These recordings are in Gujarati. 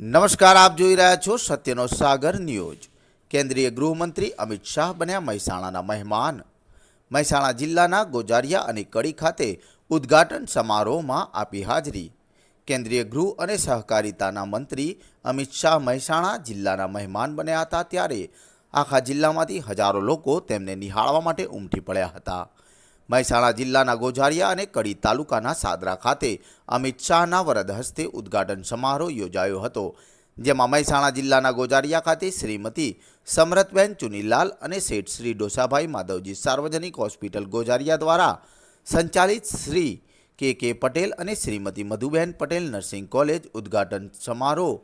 નમસ્કાર, આપ જોઈ રહ્યા છો સત્યનો સાગર ન્યૂઝ. કેન્દ્રીય ગૃહમંત્રી અમિત શાહ બન્યા મહેસાણાના મહેમાન. મહેસાણા જિલ્લાના ગોજારિયા અને કડી ખાતે ઉદ્ઘાટન સમારોહમાં આપી હાજરી. કેન્દ્રીય ગૃહ અને સહકારિતાના મંત્રી અમિત શાહ મહેસાણા જિલ્લાના મહેમાન બન્યા હતા ત્યારે આખા જિલ્લામાંથી હજારો લોકો તેમને નિહાળવા માટે ઉમટી પડ્યા હતા. મહેસાણા જિલ્લાના ગોઝારિયા અને કડી તાલુકાના સાદરા ખાતે અમિત શાહના વરદ હસ્તે ઉદ્ઘાટન સમારોહ યોજાયો હતો, જેમાં મહેસાણા જિલ્લાના ગોઝારિયા ખાતે શ્રીમતી સમરતબેન ચુનીલાલ અને શેઠ શ્રી ડોસાભાઈ માધવજી સાર્વજનિક હોસ્પિટલ ગોઝારિયા દ્વારા સંચાલિત શ્રી કે કે પટેલ અને શ્રીમતી મધુબેન પટેલ નર્સિંગ કોલેજ ઉદ્ઘાટન સમારોહ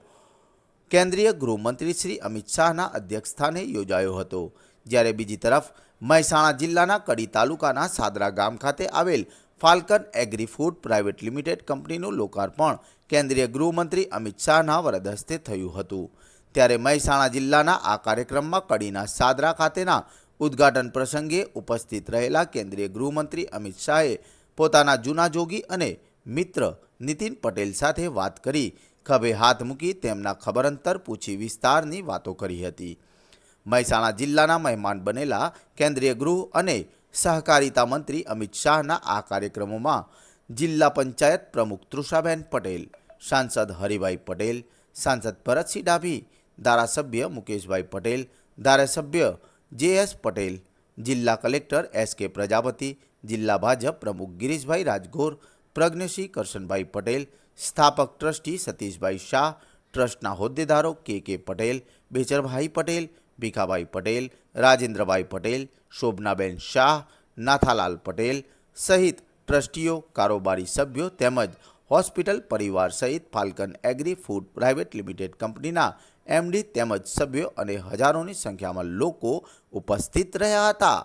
કેન્દ્રીય ગૃહમંત્રી શ્રી અમિત શાહના અધ્યક્ષસ્થાને યોજાયો હતો, જ્યારે બીજી તરફ મહેસાણા જિલ્લાના કડી તાલુકાના સાદરા ગામ ખાતે આવેલ falcon agri food private limited કંપનીનું લોકાર્પણ કેન્દ્રીય ગૃહમંત્રી અમિત શાહના વરદ હસ્તે થયું હતું. ત્યારે મહેસાણા જિલ્લાના આ કાર્યક્રમમાં કડીના સાદરા ખાતેના ઉદ્ઘાટન પ્રસંગે ઉપસ્થિત રહેલા કેન્દ્રીય ગૃહમંત્રી અમિત શાહે પોતાના જૂના જોગી અને મિત્ર નીતિન પટેલ સાથે વાત કરી ખભે હાથ મૂકી તેમના ખબરંતર પૂછી વિસ્તારની વાતો કરી હતી. મહેસાણા જિલ્લાના મહેમાન બનેલા કેન્દ્રીય ગૃહ અને સહકારિતા મંત્રી અમિત શાહના આ કાર્યક્રમોમાં જિલ્લા પંચાયત પ્રમુખ તૃષાબેન પટેલ, સાંસદ હરિભાઈ પટેલ, સાંસદ ભરતસિંહ ડાભી, ધારાસભ્ય મુકેશભાઈ પટેલ, ધારાસભ્ય જે એસ પટેલ, જિલ્લા કલેક્ટર એસ કે પ્રજાપતિ, જિલ્લા ભાજપ પ્રમુખ ગિરીશભાઈ રાજગોર પ્રજ્ઞસિંહ કરશનભાઈ પટેલ સ્થાપક ટ્રસ્ટી સતીશભાઈ શાહ, ટ્રસ્ટના હોદ્દેદારો કે કે પટેલ, બેચરભાઈ પટેલ, ભીખાભાઈ પટેલ, રાજેન્દ્રભાઈ પટેલ, શોભનાબેન શાહ, નાથાલાલ પટેલ સહિત ટ્રસ્ટીઓ, કારોબારી સભ્યો તેમજ હોસ્પિટલ પરિવાર સહિત falcon agri food private limited કંપનીના એમડી તેમજ સભ્યો અને હજારોની સંખ્યામાં લોકો ઉપસ્થિત રહ્યા હતા.